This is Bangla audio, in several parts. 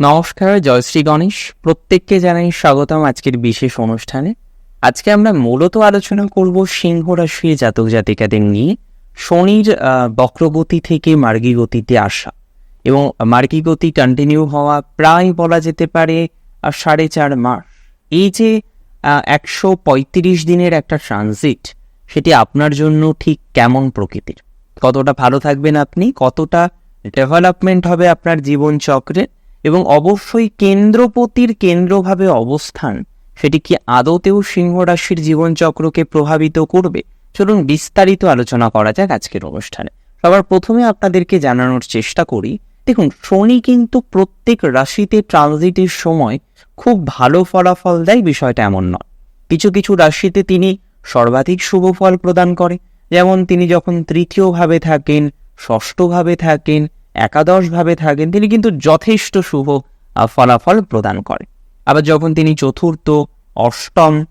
নমস্কার, জয়শ্রী গণেশ। প্রত্যেককে জানাই স্বাগতম আজকের বিশেষ অনুষ্ঠানে। আজকে আমরা মূলত আলোচনা করব সিংহ রাশির জাতক জাতিকাদের নিয়ে। শনির বক্রগতি থেকে মার্গী গতিতে আসা এবং মার্গী গতি কন্টিনিউ হওয়া প্রায় বলা যেতে পারে সাড়ে চার মাস। এই যে একশো পঁয়ত্রিশ দিনের একটা ট্রানজিট সেটি আপনার জন্য ঠিক কেমন প্রকৃতির? কতটা ভালো থাকবেন আপনি, কতটা ডেভেলপমেন্ট হবে আপনার জীবন চক্রে এবং অবশ্যই কেন্দ্রপতির কেন্দ্রভাবে অবস্থান, সেটি কি আদতেও সিংহ রাশির জীবনচক্রকে প্রভাবিত করবে? চলুন বিস্তারিত আলোচনা করা যাক আজকের অনুষ্ঠানে। সবার প্রথমে আপনাদেরকে জানানোর চেষ্টা করি, দেখুন, শনি কিন্তু প্রত্যেক রাশিতে ট্রানজিটের সময় খুব ভালো ফলাফল দেয়, বিষয়টা এমন নয়। কিছু কিছু রাশিতে তিনি সর্বাধিক শুভ ফল প্রদান করে, যেমন তিনি যখন তৃতীয়ভাবে থাকেন, ষষ্ঠভাবে থাকেন একাদশভাবে থাকেন, তিনি কিন্তু যথেষ্ট শুভ ফলাফল প্রদান করে আবার যখন তিনি চতুর্থ, অষ্টম,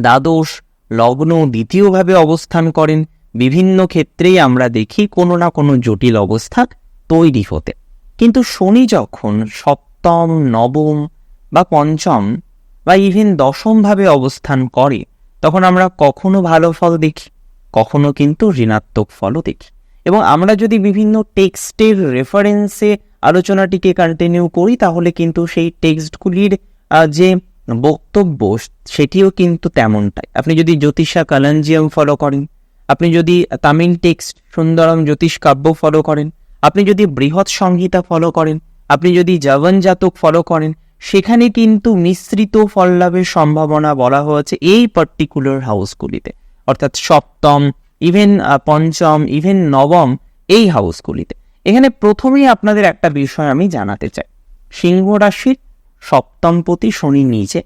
দ্বাদশ, লগ্ন, দ্বিতীয়ভাবে অবস্থান করেন, বিভিন্ন ক্ষেত্রেই আমরা দেখি কোনো না কোনো জটিল অবস্থা তৈরি হতে। কিন্তু শনি যখন সপ্তম, নবম বা পঞ্চম বা ইভেন দশমভাবে অবস্থান করে, তখন আমরা কখনো ভালো ফল দেখি, কখনো কিন্তু ঋণাত্মক ফলও দেখি। এবং আমরা যদি বিভিন্ন টেক্সটের রেফারেন্সে আলোচনাটিকে কন্টিনিউ করি, তাহলে কিন্তু সেই টেক্সটগুলির যে বক্তব্য, সেটিও কিন্তু তেমনটাই। আপনি যদি জ্যোতিষা কালাঞ্জিয়াম ফলো করেন, আপনি যদি তামিল টেক্সট সুন্দরম জ্যোতিষ কাব্য ফলো করেন, আপনি যদি বৃহৎ সংহিতা ফলো করেন, আপনি যদি জবন জাতক ফলো করেন, সেখানে কিন্তু মিশ্রিত ফল লাভের সম্ভাবনা বলা হয়েছে এই পার্টিকুলার হাউসগুলিতে অর্থাৎ সপ্তম ইভেন পঞ্চম ইভেন নবম এই হাউসগুলিতে। এখানে প্রথমেই আপনাদের একটা বিষয় আমি জানাতে চাই। সিংহ রাশির সপ্তমপতি শনি নিচে,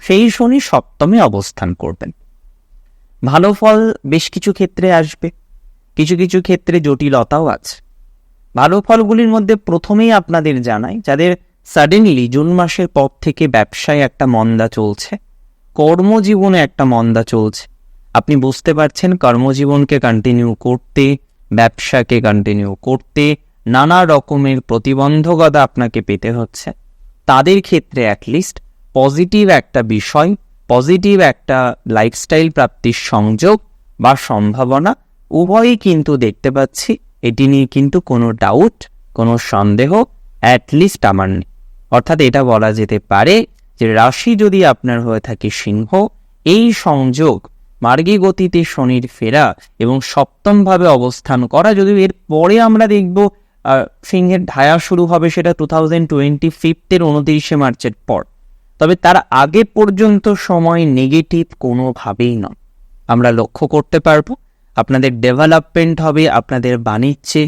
সেই শনি সপ্তমে অবস্থান করবেন। ভালো ফল বেশ কিছু ক্ষেত্রে আসবে, কিছু কিছু ক্ষেত্রে জটিলতাও আছে। ভালো ফলগুলির মধ্যে প্রথমেই আপনাদের জানাই, যাদের সাডেনলি জুন মাসের পর থেকে ব্যবসায় একটা মন্দা চলছে, কর্মজীবনে একটা মন্দা চলছে আপনি বুঝতে পারছেন কর্মজীবনকে কন্টিনিউ করতে, ব্যবসাকে কন্টিনিউ করতে নানা রকমের প্রতিবন্ধকতা আপনাকে পেতে হচ্ছে। তাদের ক্ষেত্রে অ্যাটলিস্ট পজিটিভ একটা বিষয় পজিটিভ একটা লাইফস্টাইল প্রাপ্তির সংযোগ বা সম্ভাবনা উভয়ই কিন্তু দেখতে পাচ্ছি। এটি নিয়ে কিন্তু কোনো ডাউট কোনো সন্দেহ অ্যাটলিস্ট আমার নেই। অর্থাৎ এটা বলা যেতে পারে যে রাশি যদি আপনার হয়ে থাকে সিংহ, এই সংযোগ মার্গী গতিতে শনির ফেরা এবং সপ্তমভাবে অবস্থান করা। যদিও এর পরে আমরা দেখব সিংহের ঢায়া শুরু হবে সেটা টু থাউজেন্ড টোয়েন্টি ফিফথের উনত্রিশে মার্চের পর। তবে তার আগে পর্যন্ত সময় নেগেটিভ কোনোভাবেই নয়। আমরা লক্ষ্য করতে পারব, আপনাদের ডেভেলপমেন্ট হবে, আপনাদের বাণিজ্যে।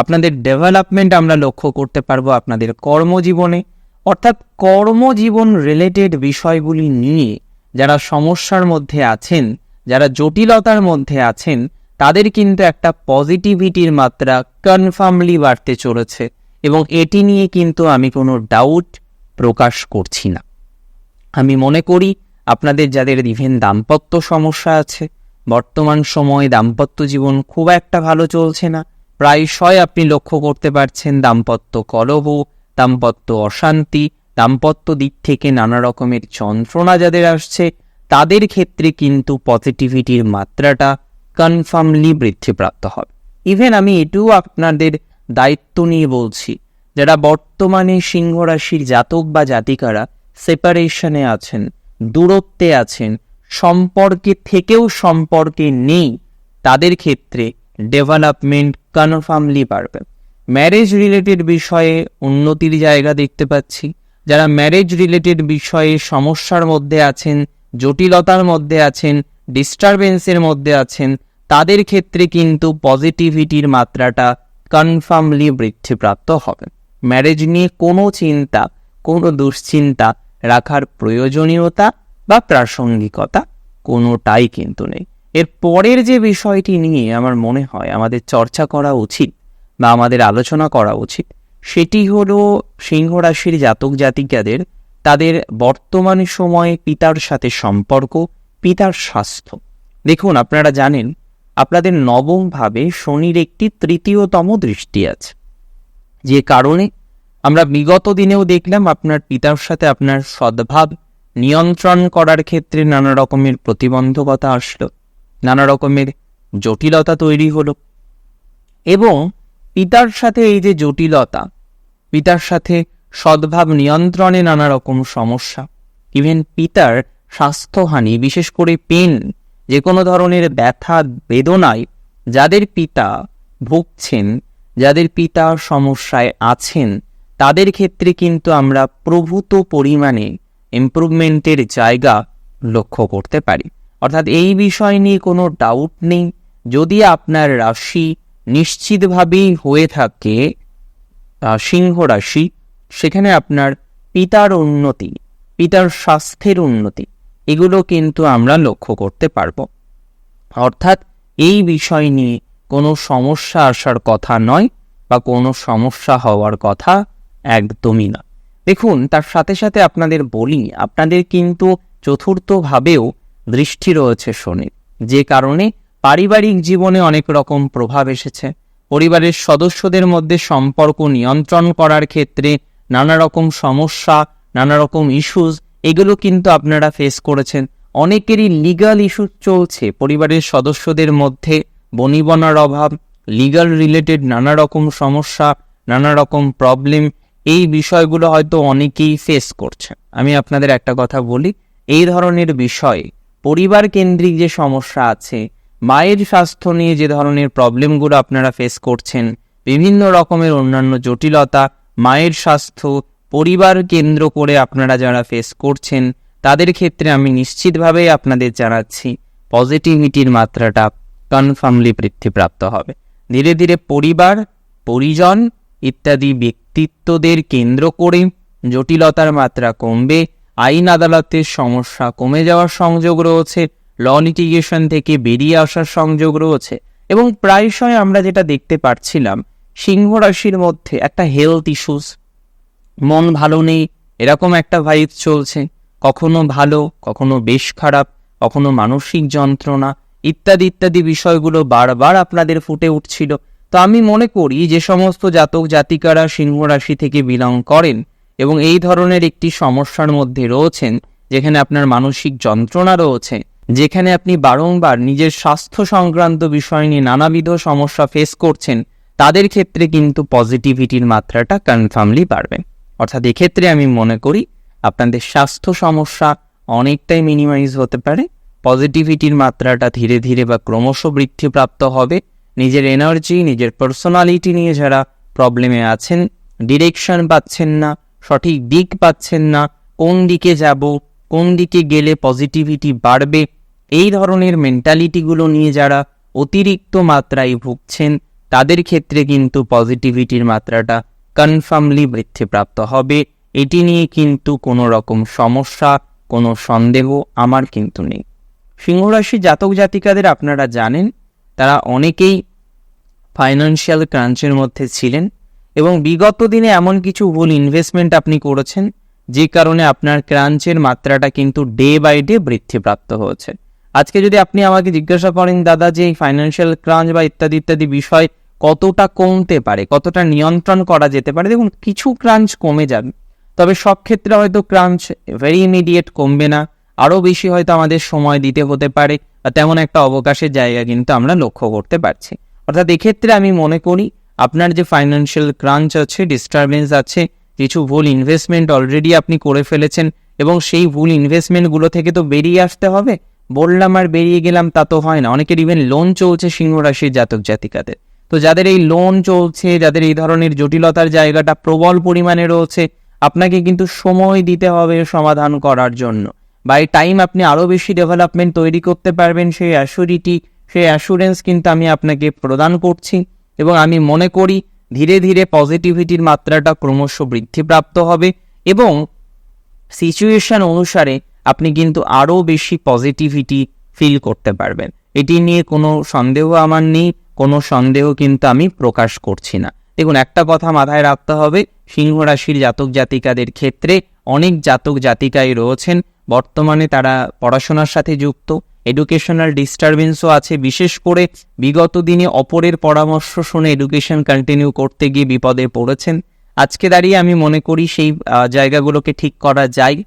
আপনাদের ডেভেলপমেন্ট আমরা লক্ষ্য করতে পারব আপনাদের কর্মজীবনে। অর্থাৎ কর্মজীবন রিলেটেড বিষয়গুলি নিয়ে যারা সমস্যার মধ্যে আছেন যারা জটিলতার মধ্যে আছেন, তাদের কিন্তু একটা পজিটিভিটির মাত্রা কনফার্মলি বাড়তে চলেছে এবং এটি নিয়ে কিন্তু আমি কোনো ডাউট প্রকাশ করছি না। আমি মনে করি আপনাদের যাদের ইভেন দাম্পত্য সমস্যা আছে, বর্তমান সময়ে দাম্পত্য জীবন খুব একটা ভালো চলছে না। প্রায়শই আপনি লক্ষ্য করতে পারছেন দাম্পত্য কলহ, দাম্পত্য অশান্তি, দাম্পত্য দিক থেকে নানা রকমের যন্ত্রণা যাদের আসছে তাদের ক্ষেত্রে কিন্তু পজিটিভিটির মাত্রাটা কনফার্মলি বৃদ্ধিপ্রাপ্ত হবে। ইভেন আমি এটুও আপনাদের দায়িত্ব নিয়ে বলছি, যারা বর্তমানে সিংহ রাশির জাতক বা জাতিকারা সেপারেশনে আছেন, দূরত্বে আছেন, সম্পর্কে থেকেও সম্পর্কে নেই, তাদের ক্ষেত্রে ডেভেলপমেন্ট কনফার্মলি বাড়বে। ম্যারেজ রিলেটেড বিষয়ে উন্নতির জায়গা দেখতে পাচ্ছি, যারা ম্যারেজ রিলেটেড বিষয়ে সমস্যার মধ্যে আছেন জটিলতার মধ্যে আছেন ডিস্টারবেন্সের মধ্যে আছেন, তাদের ক্ষেত্রে কিন্তু পজিটিভিটির মাত্রাটা কনফার্মলি বৃদ্ধিপ্রাপ্ত হবে। ম্যারেজ নিয়ে কোনো চিন্তা, কোনো দুশ্চিন্তা রাখার প্রয়োজনীয়তা বা প্রাসঙ্গিকতা কোনোটাই কিন্তু নেই। এর পরের যে বিষয়টি নিয়ে আমার মনে হয় আমাদের চর্চা করা উচিত বা আমাদের আলোচনা করা উচিত, সেটি হলো সিংহ রাশির জাতক জাতিকাদের তাদের বর্তমান সময়ে পিতার সাথে সম্পর্ক, পিতার স্বাস্থ্য। দেখুন, আপনারা জানেন, আপনাদের নবম ভাবে শনির একটি তৃতীয়তম দৃষ্টি আছে। যে কারণে আমরা বিগত দিনেও দেখলাম আপনার পিতার সাথে আপনার সদ্ভাব নিয়ন্ত্রণ করার ক্ষেত্রে নানা রকমের প্রতিবন্ধকতা আসলো, নানা রকমের জটিলতা তৈরি হলো। এবং পিতার সাথে এই যে জটিলতা, পিতার সাথে সদ্ভাব নিয়ন্ত্রণে নানা রকম সমস্যা। ইভেন পিতার স্বাস্থ্যহানি, বিশেষ করে পেন যে কোনো ধরনের ব্যথা, বেদনায়, যাদের পিতা ভুগছেন, যাদের পিতা সমস্যায় আছেন, তাদের ক্ষেত্রে কিন্তু আমরা প্রভূত পরিমাণে ইমপ্রুভমেন্টের জায়গা লক্ষ্য করতে পারি। অর্থাৎ এই বিষয় নিয়ে কোনো ডাউট নেই। যদি আপনার রাশি নিশ্চিতভাবেই হয়ে থাকে সিংহ রাশি সেখানে আপনার পিতার উন্নতি, পিতার স্বাস্থ্যের উন্নতি, এগুলো কিন্তু আমরা লক্ষ্য করতে পারব। অর্থাৎ এই বিষয় নিয়ে কোনো সমস্যা আসার কথা নয় বা কোনো সমস্যা হওয়ার কথা একদমই না। দেখুন, তার সাথে সাথে আপনাদের বলি, আপনাদের কিন্তু চতুর্থভাবেও দৃষ্টি রয়েছে শনির যে কারণে পারিবারিক জীবনে অনেক রকম প্রভাব এসেছে। পরিবারের সদস্যদের মধ্যে সম্পর্ক নিয়ন্ত্রণ করার ক্ষেত্রে নানা রকম সমস্যা নানা রকম ইস্যুস এগুলো কিন্তু আপনারা ফেস করেছেন। অনেকেরই লিগাল ইস্যু চলছে। পরিবারের সদস্যদের মধ্যে বনিবনার অভাব লিগাল রিলেটেড নানা রকম সমস্যা নানা রকম প্রবলেম এই বিষয়গুলো হয়তো অনেকেই ফেস করছে আমি আপনাদের একটা কথা বলি, এই ধরনের বিষয়ে পরিবার কেন্দ্রিক যে সমস্যা আছে, মায়ের স্বাস্থ্য নিয়ে যে ধরনের প্রবলেমগুলো আপনারা ফেস করছেন, বিভিন্ন রকমের অন্যান্য জটিলতা মায়ের স্বাস্থ্য, পরিবার কেন্দ্র করে আপনারা যারা ফেস করছেন, তাদের ক্ষেত্রে আমি নিশ্চিতভাবেই আপনাদের জানাচ্ছি পজিটিভিটির মাত্রাটা কনফার্মলি বৃদ্ধিপ্রাপ্ত হবে। ধীরে ধীরে পরিবার, পরিজন ইত্যাদি ব্যক্তিত্বদের কেন্দ্র করে জটিলতার মাত্রা কমবে, আইন আদালতের সমস্যা কমে যাওয়ার সংযোগ রয়েছে, ল লিটিগেশন থেকে বেরিয়ে আসার সংযোগ রয়েছে এবং প্রায়শই আমরা যেটা দেখতে পাচ্ছিলাম সিংহ রাশির মধ্যে একটা হেলথ ইস্যুস মন ভালো নেই, এরকম একটা ভাইব চলছে। কখনো ভালো, কখনো বেশ খারাপ, কখনো মানসিক যন্ত্রণা, ইত্যাদি ইত্যাদি বিষয়গুলো বারবার আপনাদের ফুটে উঠছিল। তো আমি মনে করি যে সমস্ত জাতক, জাতিকারা সিংহ রাশি থেকে বিলং করেন এবং এই ধরনের একটি সমস্যার মধ্যে রয়েছেন, যেখানে আপনার মানসিক যন্ত্রণা রয়েছে, যেখানে আপনি বারংবার নিজের স্বাস্থ্য সংক্রান্ত বিষয় নিয়ে নানাবিধ সমস্যা ফেস করছেন। তাদের ক্ষেত্রে কিন্তু পজিটিভিটির মাত্রাটা কনফার্মলি বাড়বে। অর্থাৎ এক্ষেত্রে আমি মনে করি আপনাদের স্বাস্থ্য সমস্যা অনেকটাই মিনিমাইজ হতে পারে। পজিটিভিটির মাত্রাটা ধীরে ধীরে বা ক্রমশ বৃদ্ধিপ্রাপ্ত হবে। নিজের এনার্জি নিজের পার্সোনালিটি নিয়ে যারা প্রবলেমে আছেন ডিরেকশন পাচ্ছেন না, সঠিক দিক পাচ্ছেন না, কোন দিকে যাব, কোন দিকে গেলে পজিটিভিটি বাড়বে, এই ধরনের মেন্টালিটিগুলো নিয়ে যারা অতিরিক্ত মাত্রায় ভুগছেন তাদের ক্ষেত্রে কিন্তু পজিটিভিটির মাত্রাটা কনফার্মলি বৃদ্ধিপ্রাপ্ত হবে। এটি নিয়ে কিন্তু কোনো রকম সমস্যা, কোনো সন্দেহ আমার কিন্তু নেই। সিংহরাশি জাতক জাতিকাদের আপনারা জানেন, তারা অনেকেই ফাইন্যান্সিয়াল ক্রাঞ্চের মধ্যে ছিলেন এবং বিগত দিনে এমন কিছু ভুল ইনভেস্টমেন্ট আপনি করেছেন, যে কারণে আপনার ক্রাঞ্চের মাত্রাটা কিন্তু ডে বাই ডে বৃদ্ধিপ্রাপ্ত হয়েছে। আজকে যদি আপনি আমাকে জিজ্ঞাসা করেন, দাদা, যে এই ফাইন্যান্সিয়াল ক্রাঞ্চ বা ইত্যাদি ইত্যাদি বিষয় কতটা কমতে পারে, কতটা নিয়ন্ত্রণ করা যেতে পারে, দেখুন কিছু ক্রাঞ্চ কমে যাবে, তবে সব ক্ষেত্রে হয়তো ক্রাঞ্চ ভেরি ইমিডিয়েট কমবে না, আরও বেশি হয়তো আমাদের সময় দিতে হতে পারে তেমন একটা অবকাশের জায়গা কিন্তু আমরা লক্ষ্য করতে পারছি। অর্থাৎ এক্ষেত্রে আমি মনে করি, আপনার যে ফাইন্যান্সিয়াল ক্রাঞ্চ আছে ডিস্টারবেন্স আছে, কিছু ভুল ইনভেস্টমেন্ট অলরেডি আপনি করে ফেলেছেন, এবং সেই ভুল ইনভেস্টমেন্টগুলো থেকে তো বেরিয়ে আসতে হবে, বললাম আর বেরিয়ে গেলাম তা তো হয় না, অনেকের ইভেন লোন চলছে সিংহ রাশির জাতক জাতিকাদের। তো যাদের এই লোন চলছে, যাদের এই ধরনের জটিলতার জায়গাটা প্রবল পরিমাণে রয়েছে, আপনাকে কিন্তু সময় দিতে হবে সমাধান করার জন্য। বাই টাইম আপনি আরও বেশি ডেভেলপমেন্ট তৈরি করতে পারবেন, সেই অ্যাসুরিটি সেই অ্যাসুরেন্স কিন্তু আমি আপনাকে প্রদান করছি এবং আমি মনে করি ধীরে ধীরে পজিটিভিটির মাত্রাটা ক্রমশ বৃদ্ধিপ্রাপ্ত হবে এবং সিচুয়েশন অনুসারে আপনি কিন্তু আরও বেশি পজিটিভিটি ফিল করতে পারবেন। এটি নিয়ে কোনো সন্দেহ আমার নেই। কোনো সন্দেহ কিন্তু আমি প্রকাশ করছি না। দেখুন, একটা কথা মাথায় রাখতে হবে, সিংহ রাশির জাতক জাতিকাদের ক্ষেত্রে অনেক জাতক জাতিকাই রয়েছেন। বর্তমানে তারা পড়াশোনার সাথে যুক্ত এডুকেশনাল ডিস্টারবেন্সও আছে। বিশেষ করে বিগত দিনে অপরের পরামর্শ শুনে এডুকেশন কন্টিনিউ করতে গিয়ে বিপদে পড়েছেন। আজকে দাঁড়িয়ে আমি মনে করি সেই জায়গাগুলোকে ঠিক করা যায়।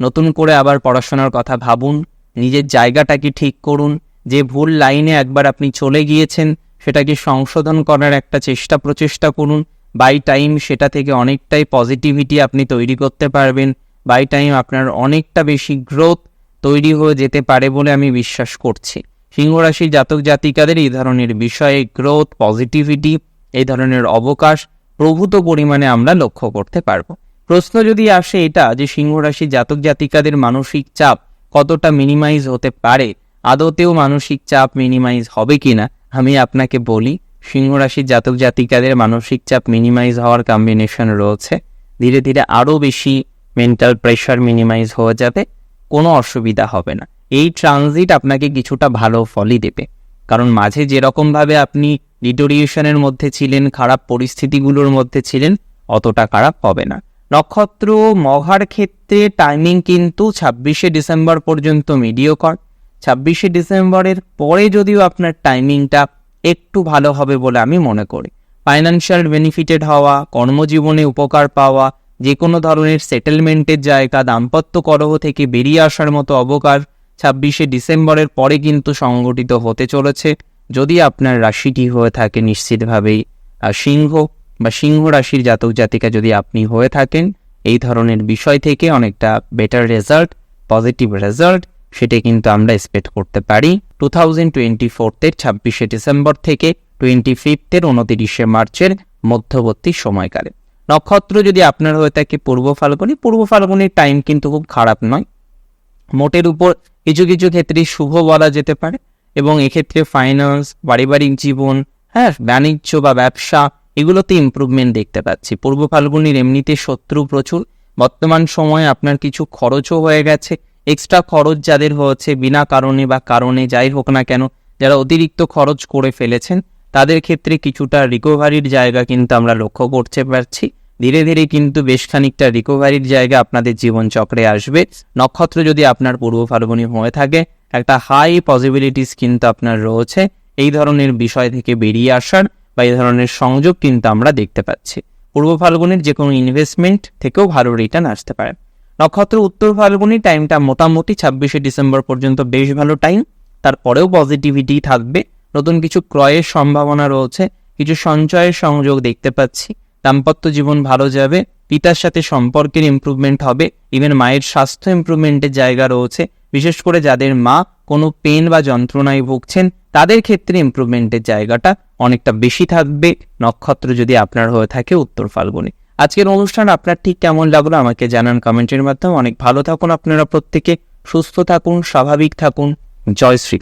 নতুন করে আবার পড়াশোনার কথা ভাবুন, নিজের জায়গাটাকে ঠিক করুন। যে ভুল লাইনে একবার আপনি চলে গিয়েছেন সেটাকে সংশোধন করার একটা চেষ্টা প্রচেষ্টা করুন। বাই টাইম সেটা থেকে অনেকটাই পজিটিভিটি আপনি তৈরি করতে পারবেন। বাই টাইম আপনার অনেকটা বেশি গ্রোথ তৈরি হয়ে যেতে পারে বলে আমি বিশ্বাস করছি। সিংহ রাশির জাতক জাতিকাদের এই ধরনের বিষয়ে গ্রোথ পজিটিভিটি এই ধরনের অবকাশ প্রভূত পরিমাণে আমরা লক্ষ্য করতে পারব। প্রশ্ন যদি আসে এটা যে সিংহ রাশির জাতক জাতিকাদের মানসিক চাপ কতটা মিনিমাইজ হতে পারে? আদতেও মানসিক চাপ মিনিমাইজ হবে কিনা? আমি আপনাকে বলি সিংহ রাশির জাতক জাতিকাদের মানসিক চাপ মিনিমাইজ হওয়ার কম্বিনেশন রয়েছে। ধীরে ধীরে আরও বেশি মেন্টাল প্রেশার মিনিমাইজ হয়ে যাবে, কোনো অসুবিধা হবে না। এই ট্রানজিট আপনাকে কিছুটা ভালো ফলই দেবে। কারণ মাঝে যেরকমভাবে আপনি ডিটোরিয়েশনের মধ্যে ছিলেন, খারাপ পরিস্থিতিগুলোর মধ্যে ছিলেন, অতটা খারাপ হবে না। নক্ষত্র মঘার ক্ষেত্রে টাইমিং কিন্তু ছাব্বিশে ডিসেম্বর পর্যন্ত মিডিয়কর ছাব্বিশে ডিসেম্বরের পরে যদিও আপনার টাইমিংটা একটু ভালো হবে বলে আমি মনে করি। ফাইন্যান্সিয়াল বেনিফিটেড হওয়া, কর্মজীবনে উপকার পাওয়া যে কোনো ধরনের সেটেলমেন্টের জায়গা, দাম্পত্য কলহ থেকে বেরিয়ে আসার মতো অবকাশ ছাব্বিশে ডিসেম্বরের পরে কিন্তু সংগঠিত হতে চলেছে। যদি আপনার রাশিটি হয়ে থাকে নিশ্চিতভাবেই সিংহ বা সিংহ রাশির জাতক জাতিকা যদি আপনি হয়ে থাকেন, এই ধরনের বিষয় থেকে অনেকটা বেটার রেজাল্ট পজিটিভ রেজাল্ট সেটা কিন্তু আমরা এক্সপেক্ট করতে পারি টু থাউজেন্ড টোয়েন্টি ফোর্থের ছাব্বিশে ডিসেম্বর থেকে টোয়েন্টি ফিফথের উনতিরিশে মার্চের মধ্যবর্তী সময়কালে। নক্ষত্র যদি আপনার হয়ে থাকে পূর্ব ফাল্গুনি, পূর্ব ফাল্গুনির টাইম কিন্তু খুব খারাপ নয়। মোটের উপর কিছু কিছু ক্ষেত্রে শুভ বলা যেতে পারে এবং এক্ষেত্রে ফাইন্যান্স পারিবারিক জীবন হ্যাঁ বাণিজ্য বা ব্যবসা এগুলোতে ইমপ্রুভমেন্ট দেখতে পাচ্ছি। পূর্ব ফাল্গুনির এমনিতে শত্রু প্রচুর। বর্তমান সময়ে আপনার কিছু খরচও হয়ে গেছে। এক্সট্রা খরচ যাদের হয়েছে, বিনা কারণে বা কারণে যাই হোক না কেন, যারা অতিরিক্ত খরচ করে ফেলেছেন, তাদের ক্ষেত্রে কিছুটা রিকোভারির জায়গা কিন্তু আমরা লক্ষ্য করতে পারছি। ধীরে ধীরে কিন্তু বেশ খানিকটা রিকভারির জায়গা আপনাদের জীবনচক্রে আসবে। নক্ষত্র যদি আপনার পূর্ব ফাল্গুনি হয়ে থাকে, একটা হাই পসিবিলিটিস কিন্তু আপনার রয়েছে। এই ধরনের বিষয় থেকে বেরিয়ে আসার বা এই ধরনের সংযোগ কিন্তু আমরা দেখতে পাচ্ছি। পূর্ব ফাল্গুনের যে কোনো ইনভেস্টমেন্ট থেকেও ভালো রিটার্ন আসতে পারে। নক্ষত্র উত্তর ফাল্গুনি টাইমটা মোটামুটি ছাব্বিশে ডিসেম্বর পর্যন্ত বেশ ভালো টাইম তারপরেও পজিটিভিটি থাকবে। নতুন কিছু ক্রয়ের সম্ভাবনা রয়েছে। কিছু সঞ্চয়ের সংযোগ দেখতে পাচ্ছি। দাম্পত্য জীবন ভালো যাবে। পিতার সাথে সম্পর্কের ইমপ্রুভমেন্ট হবে। ইভেন মায়ের স্বাস্থ্য ইমপ্রুভমেন্টের জায়গা রয়েছে। বিশেষ করে যাদের মা কোনো পেন বা যন্ত্রণায় ভুগছেন, তাদের ক্ষেত্রে ইমপ্রুভমেন্টের জায়গাটা অনেকটা বেশি থাকবে। নক্ষত্র যদি আপনার হয়ে থাকে উত্তর ফাল্গুনি। আজকের অনুষ্ঠান আপনার ঠিক কেমন লাগল আমাকে জানান কমেন্টের মাধ্যমে। অনেক ভালো থাকুন আপনারা প্রত্যেকে, সুস্থ থাকুন, স্বাভাবিক থাকুন। জয় শ্রী